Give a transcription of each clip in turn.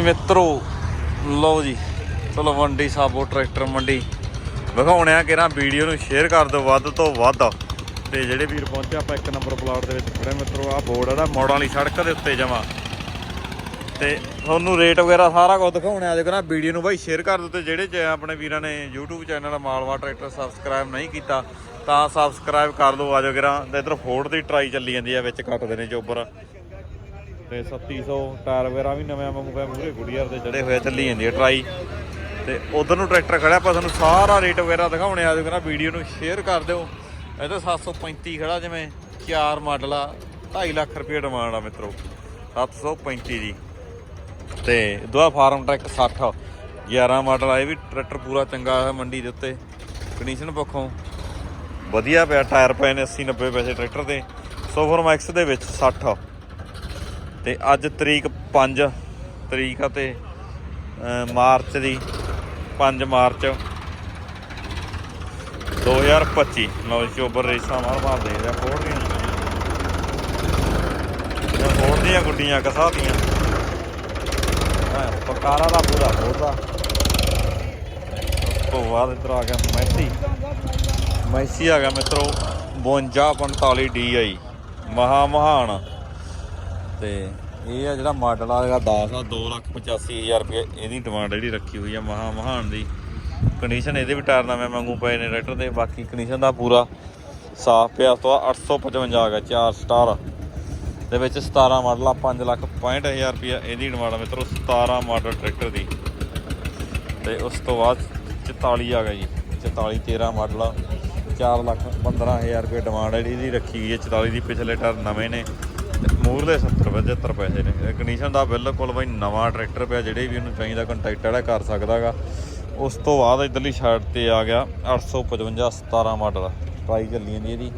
ਮਿੱਤਰੋ, ਲਓ ਜੀ, ਚਲੋ ਮੰਡੀ ਸਾਬੋ ਟਰੈਕਟਰ ਮੰਡੀ। ਵਿਖਾਉਣੇ ਆ ਵੀਡੀਓ ਨੂੰ ਸ਼ੇਅਰ ਕਰ ਦਿਓ, ਵੱਧ ਤੋਂ ਵੱਧ। ਤੇ ਜਿਹੜੇ ਵੀਰ ਪਹੁੰਚੇ, ਆਪਾਂ ਇੱਕ ਨੰਬਰ ਪਲਾਟ ਦੇ ਵਿੱਚ ਖੜੇ ਮਿੱਤਰੋ ਆ ਬੋਰਡ ਆ ਮੋੜਾਂ ਵਾਲੀ ਸੜਕ ਦੇ ਉੱਤੇ ਜਮਾ। ਤੇ ਤੁਹਾਨੂੰ ਰੇਟ ਵਗੈਰਾ ਸਾਰਾ ਕੁਝ ਦਿਖਾਉਣੇ ਆ ਜੇ ਕਿਹੜਾ ਵੀਡੀਓ ਨੂੰ ਬਾਈ ਸ਼ੇਅਰ ਕਰ ਦਿਓ ਤੇ ਜਿਹੜੇ ਚ ਆਪਣੇ ਵੀਰਾਂ ਨੇ YouTube channel Malwa tractor subscribe ਨਹੀਂ ਕੀਤਾ, ਤਾਂ ਸਬਸਕ੍ਰਾਈਬ ਕਰ ਦਿਓ ਆਜੋ ਕਿਰਾਂ ਤੇ ਇਧਰ ਫੋਰਡ ਦੀ ਟਰਾਈ ਚੱਲੀ ਜਾਂਦੀ ਆ, ਵਿੱਚ ਕੱਟਦੇ ਨੇ ਚੋਬਰ। ਤੇ 3700 ਟਾਇਰ ਵਗੈਰਾ ਵੀ ਨਵੇਂ ਪਏ ਮੂਰੇ ਗੁੜੀਅਰ ਦੇ ਚੜੇ ਹੋਏ ਚੱਲੀ ਜਾਂਦੀ ਹੈ ਟਰਾਈ। ਤੇ ਉਧਰ ਨੂੰ ਟਰੈਕਟਰ ਖੜਾ ਆਪਾਂ ਤੁਹਾਨੂੰ ਸਾਰਾ ਰੇਟ ਵਗੈਰਾ ਦਿਖਾਉਣੇ ਆ। ਨਾ ਵੀਡੀਓ ਨੂੰ ਸ਼ੇਅਰ ਕਰ ਦਿਓ। ਇਹ ਤਾਂ 735 ਖੜਾ ਜਿਵੇਂ ਚਾਰ ਮਾਡਲ ਆ 2.5 ਲੱਖ ਰੁਪਏ ਡਿਮਾਂਡ ਆ ਮਿੱਤਰੋ। 735 ਦੀ। ਤੇ ਦੁਆ ਫਾਰਮ ਟਰੈਕ 60 11 ਮਾਡਲ ਆ ਇਹ ਵੀ ਟਰੈਕਟਰ ਪੂਰਾ ਚੰਗਾ ਹੈ ਮੰਡੀ ਦੇ ਉੱਤੇ। ਕੰਡੀਸ਼ਨ ਪੱਖੋਂ। ਵਧੀਆ ਪਿਆ ਟਾਇਰ ਪਏ ਨੇ 80 90 ਪੈਸੇ ਟਰੈਕਟਰ ਦੇ। ਸੋਫਰ ਮੈਕਸ ਦੇ ਵਿੱਚ 60 ਤੇ ਅੱਜ ਤਰੀਕ 5 ਤਰੀਕ ਆ ਤੇ ਮਾਰਚ ਦੀ 5 ਮਾਰਚ 2025 ਲਓ ਜੀ, ਚੋਬਰ ਰੇਸਾਂ ਮਾਰ ਮਾਰ ਦੇ ਰਿਹਾ ਫੋੜ ਦੀਆਂ। ਇਹ ਫੋੜ ਦੀਆਂ ਗੁੱਡੀਆਂ ਕਸਾਤੀਆਂ ਹਾਂ, ਪਕਾਰਾ ਦਾ ਪੂਰਾ ਫੋੜਦਾ ਤੋਂ ਬਾਅਦ ਇੱਧਰ ਆ ਗਿਆ ਮੈਸੀ। ਮੈਸੀ ਆ ਗਿਆ ਮਿੱਤਰੋ 5245 DI ਮਹਾ ਮਹਾਨ। ਤੇ ਇਹ ਆ ਜਿਹੜਾ ਮਾਡਲ ਆ ਜਿਹੜਾ 10 ਆ 285000 ਰੁਪਏ। ਇਹਦੀ ਡਿਮਾਂਡ ਜਿਹੜੀ ਰੱਖੀ ਹੋਈ ਆ ਮਹਾ ਮਹਾਨ ਦੀ। ਕੰਡੀਸ਼ਨ ਇਹਦੇ ਵੀ ਟਾਇਰ ਨਵੇਂ ਮੰਗੂ ਪਏ ਨੇ ਟਰੈਕਟਰ ਦੇ। ਬਾਕੀ ਕੰਡੀਸ਼ਨ ਦਾ ਪੂਰਾ ਸਾਫ਼ ਪਿਆ। ਉਸ ਤੋਂ ਬਾਅਦ 855 ਆ ਗਿਆ 4 ਸਟਾਰ ਦੇ ਵਿੱਚ 17 ਮਾਡਲ ਆ 5 ਲੱਖ 65000 ਰੁਪਏ ਇਹਦੀ ਡਿਮਾਂਡ ਆ ਮਿੱਤਰੋ 17 ਮਾਡਲ ਟਰੈਕਟਰ ਦੀ। ਤੇ ਉਸ ਤੋਂ ਬਾਅਦ 44 ਆ ਗਿਆ ਜੀ। 44 13 ਮਾਡਲ ਆ। 4 ਲੱਖ 15000 ਰੁਪਏ ਡਿਮਾਂਡ ਹੈ ਇਹਦੀ ਰੱਖੀ ਗਈ ਹੈ 44 ਦੀ ਪਿਛਲੇ ਟਰ ਨਵੇਂ ਨੇ। ਮੂਰਲੇ 70 75 ਪੈਸੇ ਨੇ। ਕੰਡੀਸ਼ਨ ਦਾ ਬਿਲਕੁਲ ਬਈ ਨਵਾਂ ਟਰੈਕਟਰ ਪਿਆ, ਜਿਹੜੇ ਵੀ ਉਹਨੂੰ ਚਾਹੀਦਾ ਕੰਟੈਕਟ ਜਿਹੜਾ ਕਰ ਸਕਦਾਗਾ। ਉਸ ਤੋਂ ਬਾਅਦ ਇਧਰਲੀ ਸਾਈਡ ਤੇ ਆ ਗਿਆ 855 17 ਮਾਡਲ ਟਰਾਈ ਚੱਲੀ ਜਾਂਦੀ ਇਹਦੀ।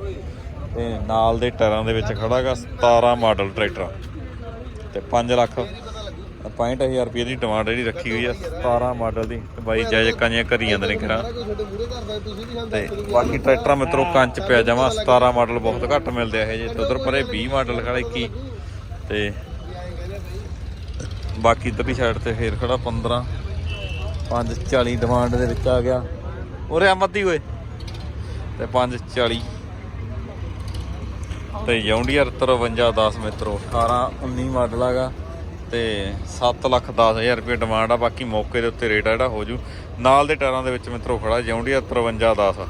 ਤੇ ਨਾਲ ਦੇ ਟਾਇਰਾਂ ਦੇ ਵਿੱਚ ਖੜਾਗਾ 17 ਮਾਡਲ ਟਰੈਕਟਰ ਤੇ 5 ਲੱਖ 65000 ਰੁਪਏ ਦੀ ਡਿਮਾਂਡ ਜਿਹੜੀ ਰੱਖੀ ਹੋਈ ਆ 17 ਮਾਡਲ ਦੀ, ਤੇ ਬਾਈ ਜਾਇਜ਼ ਕਾਂਆਂ ਕਰੀ ਜਾਂਦੇ ਨੇ ਖਰਾ ਤੇ ਬਾਕੀ ਟਰੈਕਟਰਾਂ ਮਿੱਤਰੋ, ਕੰਚ ਪਿਆ ਜਾਵਾਂ 17 ਮਾਡਲ ਬਹੁਤ ਘੱਟ ਮਿਲਦੇ ਆ ਇਹ ਜੇ, ਤੇ ਉਧਰ ਪਰੇ 20 ਮਾਡਲ ਖੜਾ 21 ਤੇ ਬਾਕੀ ਇਧਰਲੀ ਸਾਈਡ ਤੇ ਫੇਰ ਖੜਾ 15 540 ਡਿਮਾਂਡ ਦੇ ਵਿੱਚ ਆ ਗਿਆ। ਉਰੇ ਆਮਦੀ ਓਏ। ਤੇ 540 ਤੇ ਜੌਂਡੀਅਰ 5310 ਮਿੱਤਰੋ 18 19 ਮਾਡਲ ਆਗਾ ਤੇ 7 ਲੱਖ 10000 ਰੁਪਏ ਡਿਮਾਂਡ ਆ, ਬਾਕੀ ਮੌਕੇ ਦੇ ਉੱਤੇ ਰੇਟ ਆ ਜਿਹੜਾ, ਹੋ ਜੂ। ਨਾਲ ਦੇ ਟਾਇਰਾਂ ਦੇ ਵਿੱਚ ਮਿੱਤਰੋ ਖੜਾ ਜੌਂਡੀਅਰ 5310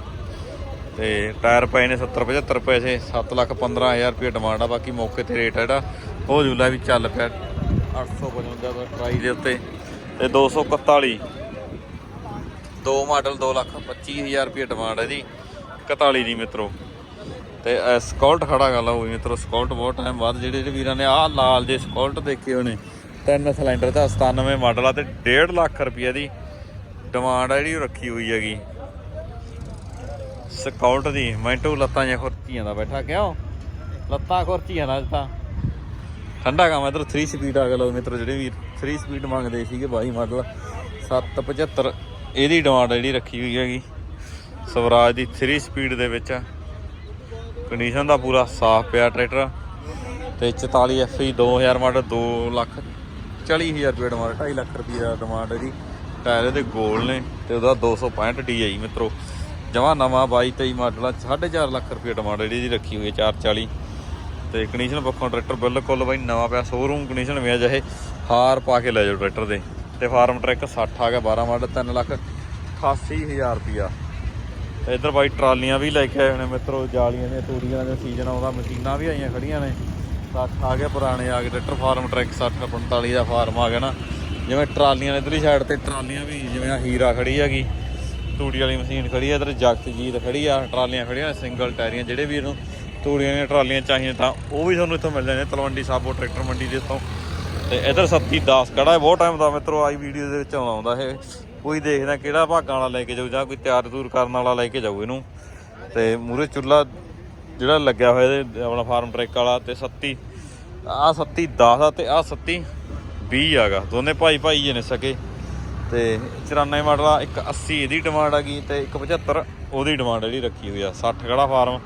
ਤੇ ਟਾਇਰ ਪਏ ਨੇ 70 75 ਪੈਸੇ 7 ਲੱਖ 15000 ਰੁਪਏ ਡਿਮਾਂਡ ਆ, ਬਾਕੀ ਮੌਕੇ ਤੇ ਰੇਟ ਆ ਜਿਹੜਾ, ਹੋ ਜੂ ਲੈ ਵੀ ਚੱਲ ਪਿਆ 855 ਦਾ ਟਰਾਈ ਦੇ ਉੱਤੇ। ਤੇ 241 ਦੋ ਮਾਡਲ 2 ਲੱਖ 25000 ਰੁਪਏ ਡਿਮਾਂਡ ਹੈ ਜੀ 41 ਦੀ ਮਿੱਤਰੋ। ਤੇ ਇਹ ਸਕਾਲਟ ਖੜਾ ਕਰ ਹੋਈ ਮਿੱਤਰੋ ਸਕਾਲਟ ਬਹੁਤ ਟਾਈਮ ਬਾਅਦ ਜਿਹੜੇ ਜਿਹੜੇ ਵੀਰਾਂ ਨੇ ਆਹ ਲਾਲ ਜੇ ਸਕਾਲਟ ਦੇਖੇ ਹੋਣੇ ਤਿੰਨ ਸਿਲੰਡਰ ਦਾ 97 ਮਾਡਲ ਆ ਤੇ 1.5 ਲੱਖ ਰੁਪਏ ਦੀ ਡਿਮਾਂਡ ਆ ਜਿਹੜੀ ਉਹ ਰੱਖੀ ਹੋਈ ਹੈਗੀ। ਸਕਾਲਟ ਦੀ ਮੈਂਟੂ ਲੱਤਾਂ ਜਾਂ ਖੁਰਚੀਆਂ ਦਾ ਬੈਠਾ, ਕਿਉਂ? ਲੱਤਾਂ ਖੁਰਚੀਆਂ ਦਾ ਤਾਂ। ਠੰਡਾ ਕੰਮ ਇਧਰ 3 ਸਪੀਡ ਆ ਗਿਆ ਲੋ ਮਿੱਤਰ ਜਿਹੜੇ ਵੀ 3 ਸਪੀਡ ਮੰਗਦੇ ਸੀਗੇ 22 ਮਾਡਲ 775 ਇਹਦੀ ਡਿਮਾਂਡ ਜਿਹੜੀ ਰੱਖੀ ਹੋਈ ਹੈਗੀ। ਸਵਰਾਜ ਦੀ 3 ਸਪੀਡ ਦੇ ਵਿੱਚ। ਕੰਡੀਸ਼ਨ ਦਾ ਪੂਰਾ ਸਾਫ਼ ਪਿਆ ਟਰੈਕਟਰ। ਤੇ 44 FE 2000 ਮਾਡਲ 2 ਲੱਖ 40000 ਰੁਪਏ ਡਿਮਾਂਡ 2.5 ਲੱਖ ਰੁਪਏ ਦਾ ਡਿਮਾਂਡ ਇਹਦੀ ਟਾਇਰ ਇਹਦੇ ਗੋਲ ਨੇ ਤੇ ਉਹਦਾ 265 DI ਮਿੱਤਰੋ। ਜਮਾ ਨਵਾਂ 22 23 ਮਾਡਲ ਆ 4.5 ਲੱਖ ਰੁਪਏ ਡਿਮਾਂਡ ਜਿਹੜੀ ਇਹਦੀ ਰੱਖੀ ਹੋਈ ਹੈ 440 ਤੇ ਕੰਡੀਸ਼ਨ ਪੱਖੋਂ ਟਰੈਕਟਰ ਬਿਲਕੁਲ ਬਾਈ ਨਵਾਂ ਪਿਆ ਸ਼ੋਰੂਮ ਕੰਡੀਸ਼ਨ ਵਿੱਚ ਅਜੇ ਹਾਰ ਪਾ ਕੇ ਲੈ ਜਾਓ ਟਰੈਕਟਰ ਦੇ। ਤੇ ਫਾਰਮ ਟਰੈਕ 60 ਆ ਗਿਆ 12 ਮਾਡਲ 3 ਲੱਖ 88000 ਰੁਪਿਆ ਤੇ ਇੱਧਰ ਬਾਈ ਟਰਾਲੀਆਂ ਵੀ ਲੈ ਕੇ ਆਏ ਨੇ ਮਿੱਤਰੋ, ਜਾਲੀਆਂ ਦੀਆਂ ਤੂੜੀਆਂ ਦੇ ਸੀਜ਼ਨ ਆਉਂਦਾ, ਮਸ਼ੀਨਾਂ ਵੀ ਆਈਆਂ ਖੜੀਆਂ ਨੇ। 60 ਆ ਗਿਆ ਪੁਰਾਣੇ ਆ ਗਏ, ਟਰੈਕਟਰ ਫਾਰਮ ਟਰੈਕ 60 45 ਦਾ ਫਾਰਮ ਆ ਗਿਆ ਨਾ। ਜਿਵੇਂ ਟਰਾਲੀਆਂ ਨੇ ਇਧਰਲੀ ਸਾਈਡ ਤੇ, ਟਰਾਲੀਆਂ ਵੀ ਜਿਵੇਂ ਆ ਹੀਰਾ ਖੜੀ ਹੈਗੀ, ਤੂੜੀ ਵਾਲੀ ਮਸ਼ੀਨ ਖੜੀ ਆ, ਇਧਰ ਜਗਤਜੀਤ ਖੜੀ ਆ, ਟਰਾਲੀਆਂ ਖੜੀਆਂ, ਸਿੰਗਲ ਟਾਇਰੀਆਂ, ਜਿਹੜੇ ਵੀ ਇਹਨੂੰ ਤੂੜੀਆਂ ਦੀਆਂ ਟਰਾਲੀਆਂ ਚਾਹੀਦੀਆਂ ਤਾਂ ਉਹ ਵੀ ਤੁਹਾਨੂੰ ਇੱਥੋਂ ਮਿਲ ਜਾਣੇ ਤਲਵੰਡੀ ਸਾਬੋ ਟਰੈਕਟਰ ਮੰਡੀ ਦੇ ਇੱਥੋਂ। ਤੇ ਇਧਰ 3710 ਖੜਾ ਹੈ, ਬਹੁਤ ਟਾਈਮ ਦਾ ਮਿੱਤਰੋ ਆਈ ਵੀਡੀਓ ਦੇ ਵਿੱਚ ਆਉਂਦਾ ਆਉਂਦਾ ਇਹ। ਕੋਈ ਦੇਖਦਾ ਕਿਹੜਾ ਭਾਗਾਂ ਵਾਲਾ ਲੈ ਕੇ ਜਾਊ, ਜਾਂ ਕੋਈ ਤਿਆਰ ਤੂਰ ਕਰਨ ਵਾਲਾ ਲੈ ਕੇ ਜਾਊ ਇਹਨੂੰ। ਤੇ ਮੂਰੇ ਚੁੱਲਾ ਜਿਹੜਾ ਲੱਗਿਆ ਹੋਇਆ ਇਹਦੇ ਆਪਣਾ ਫਾਰਮ ਟਰੈਕ ਵਾਲਾ ਤੇ 37 ਆ 3710 ਆ ਤੇ ਆ 3720 ਆਗਾ। ਦੋਨੇ ਭਾਈ ਭਾਈ ਜੇ ਨੇ ਸਕੇ। ਤੇ 94 ਮਾਡਲ ਆ, ਇੱਕ 80 ਇਹਦੀ ਡਿਮਾਂਡ ਆ ਗਈ ਤੇ ਇੱਕ 75 ਉਹਦੀ ਡਿਮਾਂਡ ਜਿਹੜੀ ਰੱਖੀ ਹੋਈ ਆ। 60 ਖੜਾ ਫਾਰਮ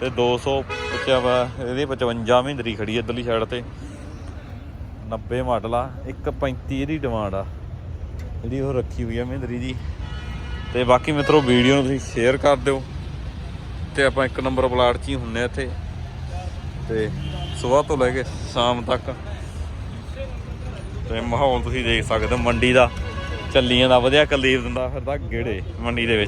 ਤੇ 255 ਇਹਦੀ 55 ਮਹਿੰਦਰੀ ਖੜੀ ਹੈ ਇਧਰਲੀ ਸਾਈਡ ਤੇ। 90 ਮਾਡਲ ਆ 135 ਇਹਦੀ ਡਿਮਾਂਡ ਆ। ਜਿਹੜੀ ਉਹ ਰੱਖੀ ਹੋਈ ਆ ਮਹਿੰਦਰੀ ਦੀ ਤੇ ਬਾਕੀ ਮਿੱਤਰੋ, ਵੀਡੀਓ ਨੂੰ ਤੁਸੀਂ ਸ਼ੇਅਰ ਕਰ ਦਿਓ। ਤੇ ਆਪਾਂ ਇੱਕ ਨੰਬਰ ਪਲਾਟ 'ਚ ਹੀ ਹੁੰਨੇ ਆ ਇੱਥੇ। ਤੇ ਸਵੇਰ ਤੋਂ ਲੈ ਕੇ ਸ਼ਾਮ ਤੱਕ ਤੇ ਮਾਹੌਲ ਤੁਸੀਂ ਦੇਖ ਸਕਦੇ ਹੋ ਮੰਡੀ ਦਾ। ਚੱਲੀਆਂ ਦਾ, ਵਧੀਆ ਕਲੀਰ ਦਿੰਦਾ ਫਿਰਦਾ ਗੇੜੇ ਮੰਡੀ ਦੇ ਵਿੱਚ।